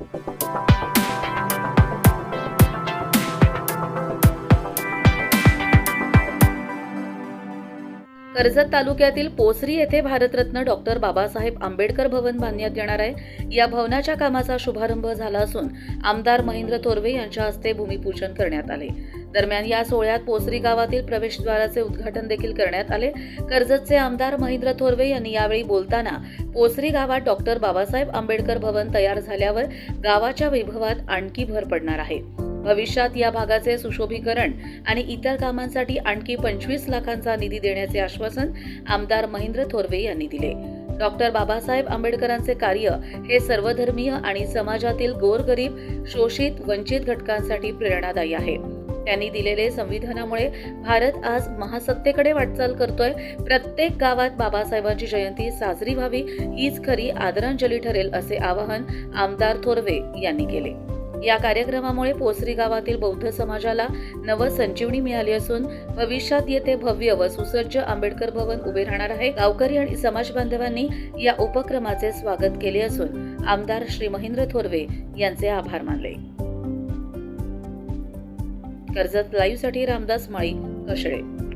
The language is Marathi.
Thank you. कर्जत तालुक्यातील पोसरी येथे भारतरत्न डॉक्टर बाबासाहेब आंबेडकर भवन बांधण्यात येणार आहे. या भवनाच्या कामाचा शुभारंभ झाला असून आमदार महेंद्र थोरवे यांच्या हस्ते भूमिपूजन करण्यात आले. दरम्यान या सोहळ्यात पोसरी गावातील प्रवेशद्वाराचे उद्घाटन देखील करण्यात आले. कर्जतचे आमदार महेंद्र थोरवे यांनी यावेळी बोलताना पोसरी गावात डॉक्टर बाबासाहेब आंबेडकर भवन तयार झाल्यावर गावाच्या वैभवात आणखी भर पडणार आहे. भविष्यात या भागाचे सुशोभीकरण आणि इतर कामांसाठी आणखी पंचवीस लाखांचा निधी देण्याचे आश्वासन आमदार महेंद्र थोरवे यांनी दिले. डॉक्टर बाबासाहेब आंबेडकरांचे कार्य हे सर्वधर्मीय आणि समाजातील गोरगरीब शोषित वंचित घटकांसाठी प्रेरणादायी आहे. त्यांनी दिलेले संविधानामुळे भारत आज महासत्तेकडे वाटचाल करतोय. प्रत्येक गावात बाबासाहेबांची जयंती साजरी व्हावी हीच खरी आदरांजली ठरेल असे आवाहन आमदार थोरवे यांनी केले. या कार्यक्रमामुळे पोसरी गावातील बौद्ध समाजाला नवसंजीवनी मिळाली असून भविष्यात येथे भव्य व सुसज्ज आंबेडकर भवन उभे राहणार आहे. गावकरी आणि समाज बांधवांनी या उपक्रमाचे स्वागत केले असून आमदार श्री महेंद्र थोरवे यांचे आभार मानले. कर्जत लाईव्हसाठी रामदास माळी कशळे.